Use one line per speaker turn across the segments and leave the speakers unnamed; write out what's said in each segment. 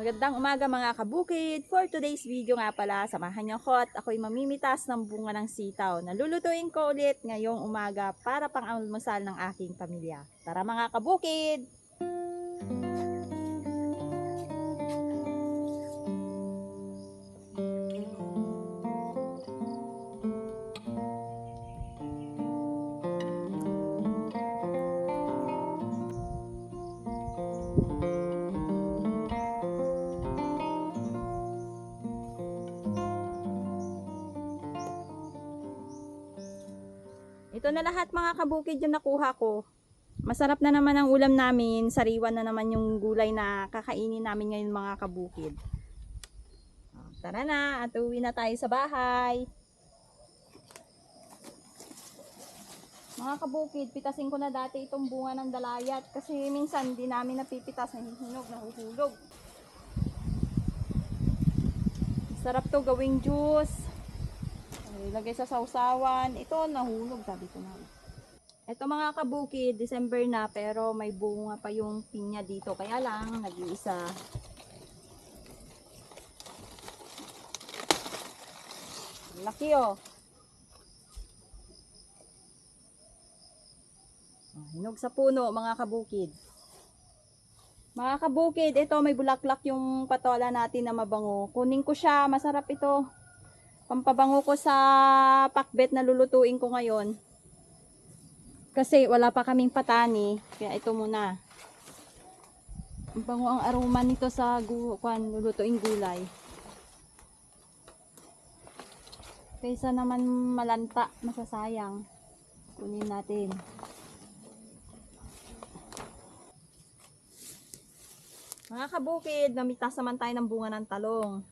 Magandang umaga mga kabukid. For today's video nga pala, samahan niyo ko at ako'y mamimitas ng bunga ng sitaw. Nalulutuin ko ulit ngayong umaga para pang almusal ng aking pamilya. Tara mga kabukid! Ito na lahat mga kabukid yung nakuha ko. Masarap na naman ang ulam namin. Sariwan na naman yung gulay na kakainin namin ngayon mga kabukid. Oh, Tara na at uwi na tayo sa bahay. Mga kabukid, pitasin ko na dati itong bunga ng dalayat kasi minsan di namin napipitas, nahihinog, nahuhulog. Sarap to gawing juice. Ay, Ilagay sa sausawan. Ito, nahulog, sabi ko na. Ito mga kabukid, December na, pero may bunga pa yung pinya dito. Kaya lang, nag-iisa. Laki oh. Ah, Hinog sa puno, mga kabukid. Mga kabukid, ito may bulaklak yung patola natin na mabango. Kunin ko siya, masarap ito. Pampabango ko sa pakbet na lulutuin ko ngayon. Kasi wala pa kaming patani, kaya ito muna. Ang bango ang aroma nito sa gu kwan, lulutuin gulay. Kaysa naman malanta, masasayang. Kunin natin. Mga kabukid, namitas naman tayo ng bunga ng talong.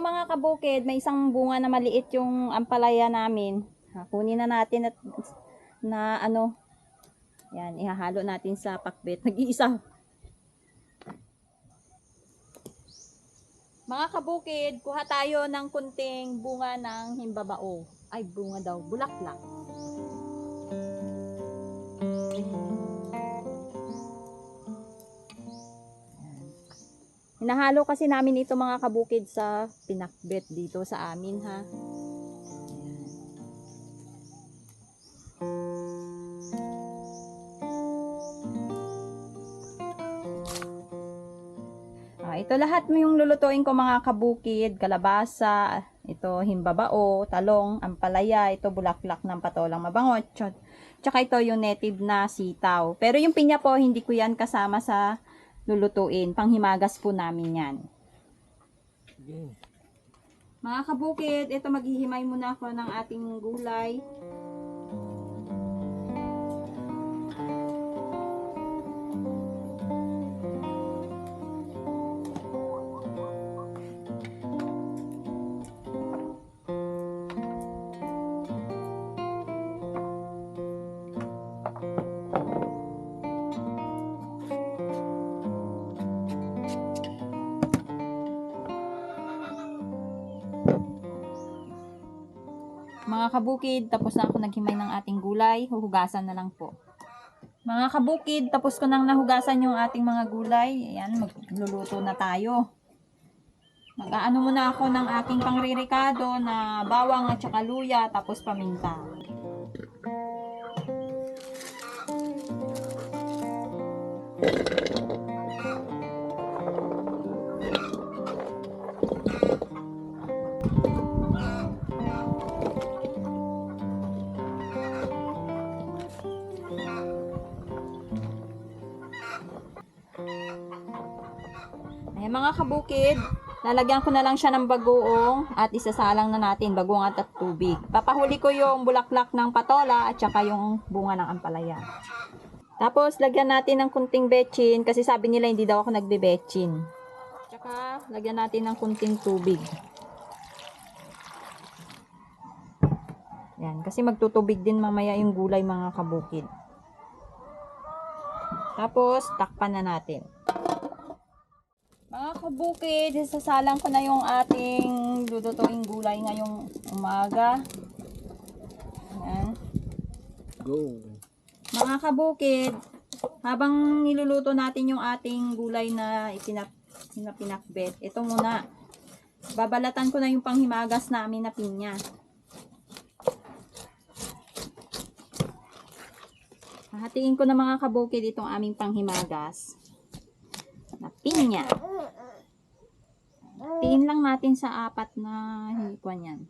Mga kabukid, may isang bunga na maliit yung ampalaya namin. Ha, kunin na natin at na ano, yan, ihahalo natin sa pakbet. Nag-iisa. Mga kabukid, kuha tayo ng kunting bunga ng himbabao. Ay, bunga daw, bulaklak. Hinahalo kasi namin ito mga kabukid sa pinakbet dito sa amin ha. Ah, ito lahat mo yung lulutuin ko mga kabukid, kalabasa, ito himbabao, talong, ampalaya, ito bulaklak ng patolang mabango, tsaka ito yung native na sitaw. Pero yung pinya po, hindi ko yan kasama sa lulutuin. Panghimagas po namin yan. Mga kabukid, ito maghihimay muna ako ng ating gulay. Mga kabukid, tapos na ako naghimay ng ating gulay. Huhugasan na lang po. Mga kabukid, tapos ko nang nahugasan yung ating mga gulay. Ayan, magluluto na tayo. Mag-aano muna ako ng aking pangririkado na bawang at saka luya, tapos paminta. Ayan mga kabukid, lalagyan ko na lang siya ng bagoong at isasalang na natin bagoong at, at tubig. Papahuli ko yung bulaklak ng patola at saka yung bunga ng ampalaya. Tapos lagyan natin ng kunting betchin kasi sabi nila hindi daw ako nagbe-betchin. Tsaka lagyan natin ng kunting tubig. Yan, kasi magtutubig din mamaya yung gulay mga kabukid. Tapos, takpan na natin. Mga kabukid, sasalang ko na yung ating lututuing gulay ngayong umaga. Ayan.
Go.
Mga kabukid, habang niluluto natin yung ating gulay na ipinap, na pinakbet, ito muna. Babalatan ko na yung panghimagas namin na pinya. Hahatiin ko na mga kabukid itong aming panghimagas na pinya. Tiin lang natin sa apat na hikwan yan.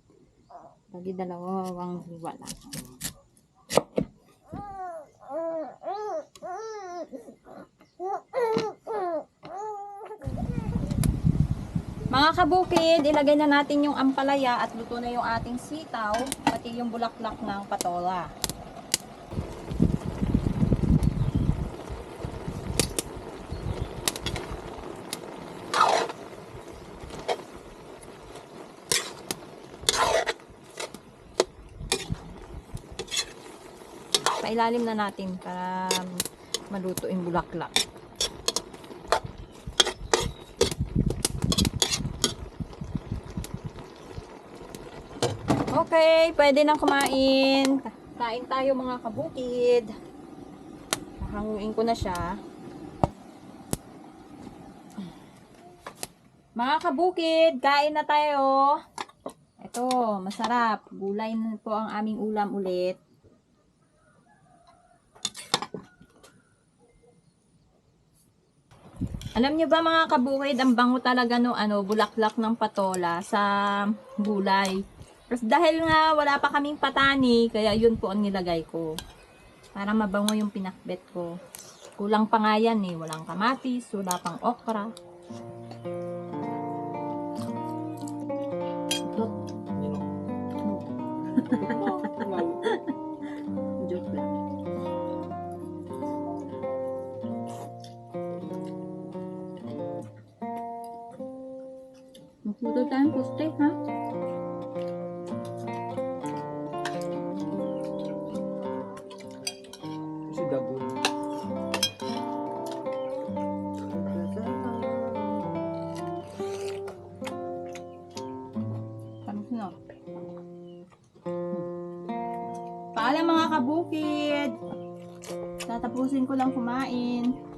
Lagi dalawang hiwa lang. Mga kabukid, ilagay na natin yung ampalaya at luto na yung ating sitaw, pati yung bulaklak ng patola. Pailalim na natin para maluto yung bulaklak. Okay, pwede nang kumain. Kain tayo mga kabukid. Hanguin ko na siya. Mga kabukid, kain na tayo. Ito, masarap. Gulay po ang aming ulam ulit. Alam niyo ba mga kabukid, ang bango talaga no ano, bulaklak ng patola sa gulay. Tapos dahil nga wala pa kaming patani, kaya yun po ang nilagay ko. Para mabango yung pinakbet ko. Kulang pa nga yan eh. Walang kamatis, wala pang okra. Joke Magputo tayong poste, ha?
Kasi dagon.
Tamis na. Paalam mga kabukid. Tatapusin ko lang kumain.